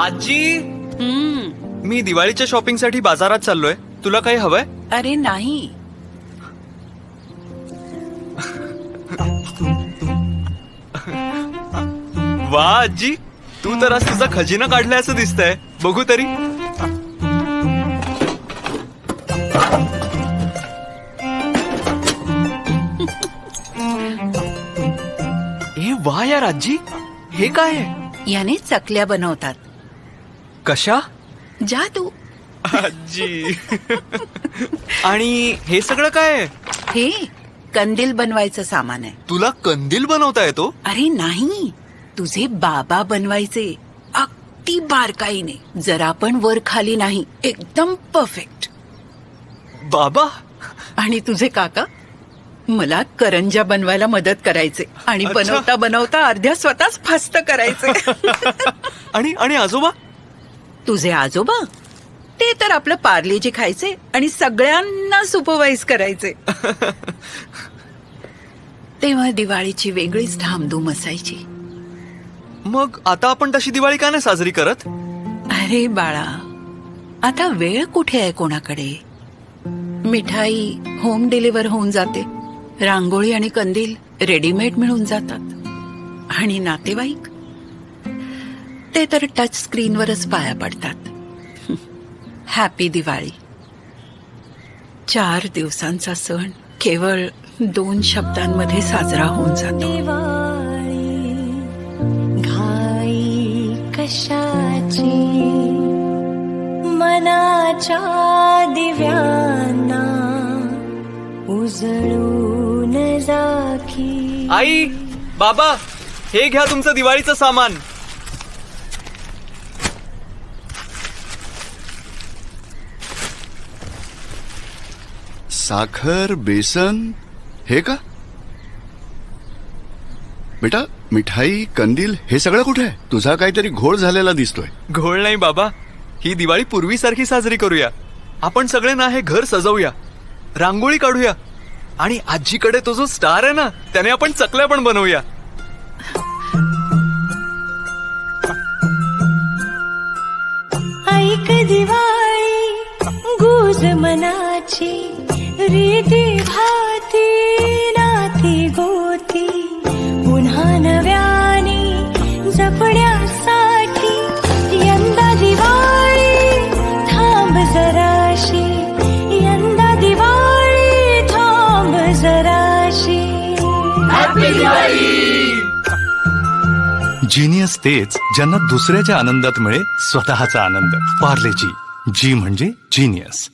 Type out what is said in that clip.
आजी? हम्म. मी दिवाळीच्या शॉपिंगसाठी बाजारात चाललोय. तुला काही हवंय? अरे नाही. वा आजी. तू तर आज तुझा खजिना काढलाय असं दिसतंय. बघू तरी. ए वा यार आजी. हे काय आहे? याने चकल्या बनवतात. कशा? जादू आजी. आणि हे सगळं काय आहे? हे कंदील बनवायचं सामान आहे. तुला कंदील बनवता येतो? अरे नाही तुझे बाबा बनवायचे. अगदी बारकाईने. जरा पण वर खाली नाही. एकदम परफेक्ट बाबा? आणि तुझे काका? मला करंजा बनवायला मदत करायचे. आणि अच्छा. बनवता बनवता अर्ध्या स्वतःच फास्त करायचे. आणि आणि आजोबा? तुझे आजोबा? ते तर आपलं पार्लेजी खायचे आणि सगळ्यांना सुपरवाइज करायचे. तेव्हा दिवाळीची वेगळीच धामधूम असायची. मग आता आपण तशी दिवाळी का नाही साजरी करत? अरे बाळा आता वेळ कुठे आहे कोणाकडे? मिठाई होम डिलिव्हर होऊन जाते. रांगोळी आणि कंदील रेडीमेड मिळून जातात. आणि नातेवाईक ते तर टच स्क्रीनवरच पाया पडतात. हॅपी दिवाळी चार दिवसांचा सण केवळ दोन शब्दांमध्ये साजरा होऊन जातो. दिवाळी घाई कशाची? मनाच्या दिव्यांना उजळून जाखी. आई बाबा हे घ्या तुमचं दिवाळीचं सामान. साखर बेसन हे का? बेटा मिठाई कंदील हे सगळं कुठे आहे? तुझा काहीतरी घोळ झालेला दिसतोय. घोळ नाही बाबा. ही दिवाळी पूर्वीसारखी साजरी करूया. आपण सगळे ना हे घर सजवूया. रांगोळी काढूया. आणि आजीकडे तो जो स्टार आहे ना त्याने आपण चकल्या पण बनवूया. ऐक दिवाळी गुज मनाची रीती भाती नाती गोती. पुन्हा नव्याने जपण्यासाठी यंदा दिवाळी थांब जराशी यंदा दिवाळी थांब जराशी. जिनियस तेच ज्यांना दुसऱ्याच्या आनंदात मिळे स्वतःचा आनंद. पार्ले जी जी म्हणजे जिनियस.